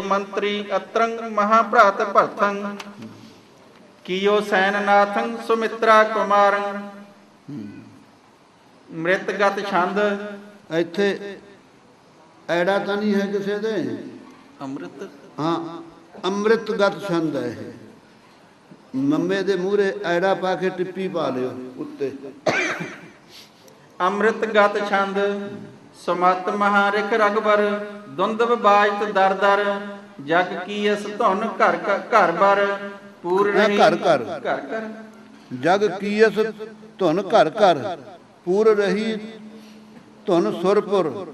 ਮੰਤਰੀ ਅਤਰੰਗ ਮਹਾਭ੍ਰਾਤ ਭਰਤੰ ਕੀਓ ਸੈਨਨਾਥੰ ਸੁਮਿਤਰਾ ਕੁਮਾਰੰ। ਮ੍ਰਿਤਗਤ ਛੰਦ। ਇੱਥੇ ਐੜਾ ਤਾਂ ਨਹੀਂ ਹੈ ਕਿਸੇ ਦੇ? ਅੰਮ੍ਰਿਤ? ਹਾਂ ਅੰਮ੍ਰਿਤਗਤ ਛੰਦ ਹੈ ਇਹ। ਮੰਮੇ ਦੇ ਮੂਹਰੇ ਐੜਾ ਪਾ ਕੇ ਟਿੱਪੀ ਪਾ ਲਿਓ ਉੱਤੇ। ਅੰਮ੍ਰਿਤਗਤ ਛੰਦ। ਸਮਤ ਮਹਾਰਿਖ ਰਗਬਰ ਦੁੰਦਬ ਬਾਜਤ ਦਰ ਦਰ ਜਗ ਕੀ ਇਸ ਧੁਨ ਘਰ ਘਰ ਬਰ ਪੂਰ ਹਾਂ, ਰਹੀ ਘਰ। ਘਰ। ਜਗ ਕੀਸ ਧੁਨ ਘਰ ਘਰ ਪੂਰ ਰਹੀ ਧੁਨ ਸੁਰਪੁਰ।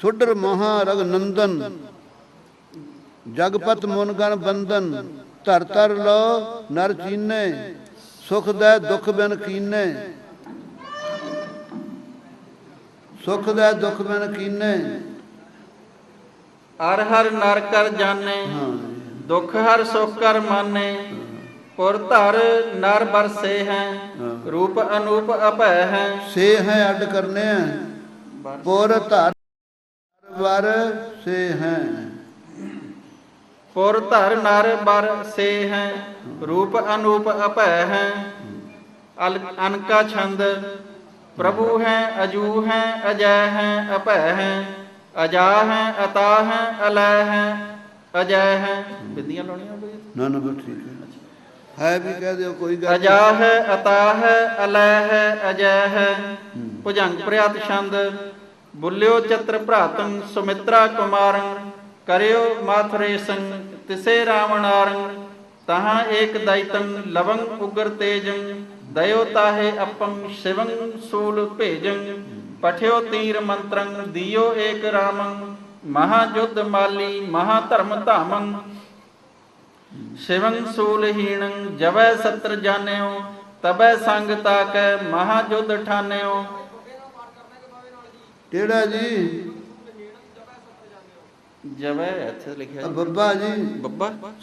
ਸੁਡਰ ਮਹਾ ਰਗ ਨੰਦਨ ਜਗਪਤ ਮੁਨ ਗਣ ਬੰਦਨ ਧਰ ਧਰ ਲੋ ਨਰ ਚੀਨੇ ਸੁਖ ਦਾ ਦੁਖ ਬਿਨ ਕੀਨੇ। ਸੁਖ ਦਾ ਦੁਖ ਬਿਨ ਕੀਨੇ। ਅਰ ਹਰ ਨਰ ਕਰ ਜਾਣੇ ਹਾਂ। ਦੁਖ ਹਰ ਸੁਖ ਕਰ ਮਾਨੇ ਪੁਰ ਧਰ ਨਰ ਬਰਸੇ ਹੈ ਹਾਂ। ਰੂਪ ਅਨੂਪ ਅਭੈ ਹੈ। ਸੇ ਹੈ ਅੱਡ ਕਰਨੇ ਪੁਰ ਧਰ ਵਰ ਸੇ ਹੈ। ਪੁਰ ਧਰ ਨਰ ਬਰ ਸੇ ਹੈ ਰੂਪ ਅਨੂਪ ਅਭੈ ਹੈ। ਅਨਕਾ ਛੰਦ ਪ੍ਰਭੂ ਹੈ ਅਜੂ ਹੈ ਅਜੈ ਹੈ ਅਭੈ ਹੈ ਅਜਾ ਹੈ ਅਤਾ ਹੈ ਅਲੈ ਹੈ ਅਜੈ ਹੈ। ਬਿੰਦੀਆਂ ਲਾਉਣੀਆਂ ਬਈ ਨਾ ਨਾ ਬਸ ਠੀਕ ਹੈ। ਹੈ ਵੀ ਕਹਿ ਦਿਓ ਕੋਈ ਗੱਲ ਅਜਾ ਹੈ ਅਤਾ ਹੈ ਅਲੈ ਹੈ ਅਜੈ ਹੈ। ਭੁਜੰਗ ਪ੍ਰਿਆਤ ਛੰਦ ਬੁੱਲਿਓ ਚਤਰ ਭਰਾਤੰ ਸੁਮਿਤਰਾ ਕੁਮਾਰੰ ਕਰਿਓ ਮਾਥਰੇ ਸੰਗ ਤਿਸੇ ਰਾਵਣਾਰੰ ਤਹਾਂ ਏਕ ਦੈਤੰ ਲਵੰਗ ਉਗਰ ਤੇਜੰ। ਦਇਓ ਤਾਹੇ ਅਪੰ ਸ਼ਿਵੰ ਸੂਲ ਭੇਜੰ ਪਠਿਓ ਤੀਰ ਮੰਤਰੰ ਦਿਓ ਏਕ ਰਾਮੰ ਮਹਾ ਜੁਧ ਮਾਲੀ ਮਹਾ ਧਰਮ ਧਾਮੰ ਸ਼ਿਵੰ ਸੂਲਹੀਣੰ ਜਵੈ ਸਤਰ ਜਾਣਿਓ ਤਬੈ ਸੰਗ ਤਾਕੈ ਮਹਾ ਜੁਧ ਠਾਨਿਓ ਕਿਹੜਾ ਜੀ ਜਵੈ ਇੱਥੇ ਲਿਖਿਆ ਆ ਜੀ।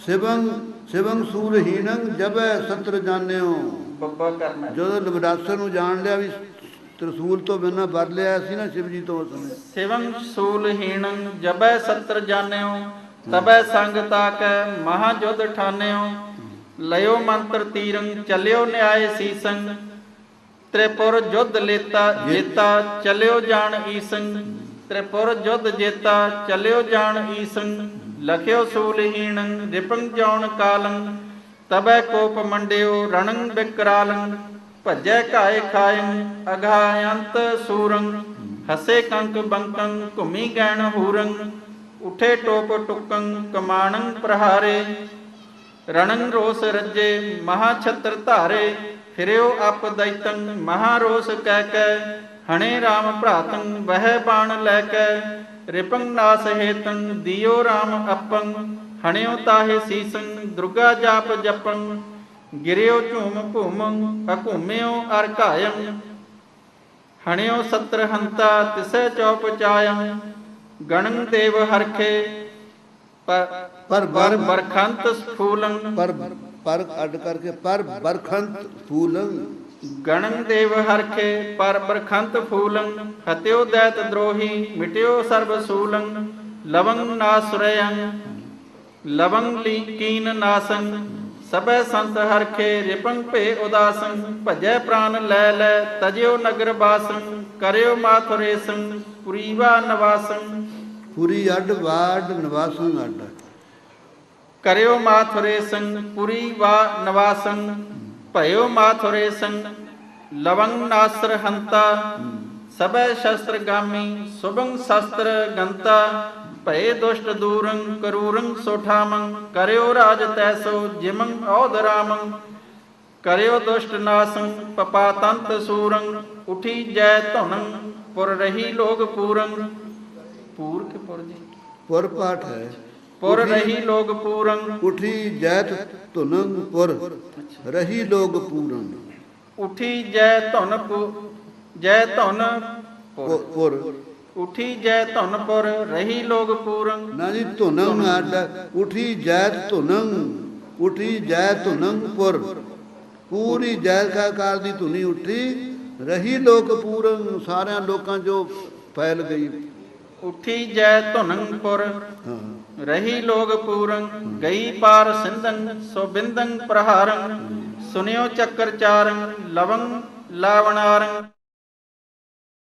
ਬੱਬਾ ਕਰਨਾ ਜਦੋਂ ਲਬਦਾਸਰ ਨੂੰ ਜਾਣ ਲਿਆ ਵੀ ਤਰਸੂਲ ਤੋਂ ਬਿਨਾਂ ਵਰ ਲਿਆ ਸੀ ਨਾ ਸ਼ਿਵ ਜੀ ਤੋਂ ਉਸ ਨੇ ਸਿਵੰ ਸੂਲਹੀਣੰ ਜਬੈ ਸਤਰ ਜਾਣਿਓ ਤਬੈ ਸੰਗ ਤਾਕੈ ਮਹਾ ਜੁਧ ਠਾਨਿਓ ਲਿਓ ਮੰਤਰ ਤੀਰੰ ਚੱਲਿਓ ਨਿਆਏ ਸੀਸੰ। ਤ੍ਰਿਪੁਰ ਜੁਧ ਲੇਤਾ ਜੇਤਾ ਚੱਲਿਓ ਜਾਣ ਈਸੰ। ਤ੍ਰਿਪੁਰ ਜੁਧ ਜੇਤਾ ਚੱਲਿਓ ਜਾਣ ਈਸੰ। ਲਖਿਓ ਸੂਲਹੀਣੰ ਰਿਪੰ ਜਾਉਣ ਕਾਲੰ। ਤਬੈ ਕੋਪ ਮੰਡਿਓ, ਰਣੰ ਬਿਕਰਾਲੰ, ਭਜੈ ਕਾਏ ਖਾਇੰ, ਅਘਾਯੰਤ ਸੂਰੰ, ਹਸੇ ਕੰਕ ਬੰਕੰ, ਘੁਮੀ ਗੈਣ ਹੂਰੰ, ਉਠੇ ਟੋਪ ਟੁਕੰ, ਕਮਾਣੰ ਪ੍ਰਹਾਰੇ, ਰਣੰ ਰੋਸ ਰੱਜੇ, ਮਹਾ ਛਤਰ ਧਾਰੇ, ਫਿਰਿਓ ਅਪ ਦੈਤੰ ਮਹਾ ਰੋਸ ਕਹਿ ਕੈ ਹਣੇ RAM ਭਰਾਤੰ, ਵਹਿ ਬਾਣ ਲੈ ਕੈ ਰਿਪੰ ਨਾਸ ਹੇਤੰ, ਦਿਓ RAM ਅਪੰ ਹਣਿਓ ਤਾਹੇ ਸੀਸੰ ਦੁਰਗਾ ਜਾਪ ਜਪੰ ਗਿਰਿਓ ਝੂਮ ਭੂਮੰ ਹਕੂਮਿਓ ਅਰ ਘਾਇੰ। ਹਣਿਓ ਸਤਰ ਹੰਤਾ ਤਿਸੈ ਚੌਪ ਚਾਇੰ ਗਣੰ ਦੇਵ ਹਰਖੇ ਪਰ ਪਰ ਪਰ ਬਰ ਬਰਖੰਤ ਸਫੂਲੰ। ਪਰ ਪਰ ਅੱਡ ਕਰਕੇ ਪਰ ਬਰਖੰਤ ਫੂਲੰ। ਗਣੰ ਦੇਵ ਹਰਖੇ ਪਰ ਬਰਖੰਤ ਫੂਲੰ। ਹਤਿਓ ਦੈਤ ਦਰੋਹੀ ਮਿਟਿਓ ਸਰਬ ਸੂਲੰ। ਲਵੰਗ ਨਾਸੁਰਯੰ। ਲਵੰਗ ਲੀਕੀਨ ਨਾਸੰ ਸਬੈ ਸੰਤ ਹਰਖੇ ਰਿਪੰ ਭੇ ਉਦਾਸੰ ਭਜੈ ਪ੍ਰਾਨ ਲੈ ਲੈ ਤਜਿਓ ਨਗਰ ਬਾਸੰ ਕਰਿਓ ਮਾਥੁਰੇਸੰ ਪੁਰੀਵਾ ਨਵਾਸੰ। ਪੂਰੀ ਅੱਡ ਵਾਡ ਨਿਵਾਸੰ ਅੱਡ। ਕਰਿਓ ਮਾਥੁਰੇਸੰ ਪੁਰੀ ਵਾ ਨਵਾਸੰ ਭਇਓ ਮਾਥੁਰੇਸੰ ਲਵੰਗ ਨਾਸਰ ਹੰਤਾ ਸਬੈ ਸ਼ਸਤਰ ਗਾਮੀ ਸੁਭੰ ਸ਼ਸਤਰ ਗੰਤਾ। ਭਏ ਦੁਸ਼ਟ ਦੂਰੰ ਕਰੂਰੰ ਸੋਠਾਮੰ ਕਰਿਓ ਰਾਜ ਤੈਸੋ ਜਿਮੰ ਔਧ ਰਾਮੰ ਕਰਿਓ ਦੁਸ਼ਟ ਨਾਸੰ ਪਪਾਤੰਤ ਸੂਰੰ ਉਠੀ ਜੈ ਧੁਨੰ ਪੁਰ ਰਹੀ ਲੋਗ ਪੂਰੰ। ਪੂਰ ਕੇ ਪੁਰ ਜੀ? ਪੁਰ ਪਾਠ ਹੈ। ਪੁਰ ਰਹੀ ਲੋਗ ਪੂਰੰ। ਉਠੀ ਜੈਤ ਧੁਨੰ ਪੁਰ ਰਹੀ ਲੋਗ ਪੂਰਨ ਉਠੀ ਜੈ ਧੁਨ ਜੈ ਧੁਨ ਪੁਰ। ਉਠੀ ਜੈ ਧੁਨ ਪੁਰ ਰਹੀ ਲੋਗ ਪੂਰੰ। ਨਾ ਜੀ ਧੁਨੰ ਅੱਡ ਉਠੀ ਜੈਤ ਧੁਨੰ ਉਠੀ ਜੈ ਧੁਨੰ ਪੁਰ। ਪੂਰੀ ਜੈਕਾਰ ਦੀ ਧੁਨੀ ਉੱਠੀ ਰਹੀ ਲੋਕ ਪੂਰਨ ਸਾਰਿਆਂ ਲੋਕਾਂ 'ਚੋਂ ਫੈਲ ਗਈ। ਉਠੀ ਜੈ ਧੁਨੰ ਪੁਰ ਰਹੀ ਲੋਗ ਪੂਰਨ ਗਈ ਪਾਰ ਸਿੰਧੰ ਸੋ ਬਿੰਦੰ ਪ੍ਰਹਾਰੰ। ਸੁਨਿਓ ਚੱਕਰ ਚਾਰੰ ਲਵੰ ਲਾਵਣਾਰੰ।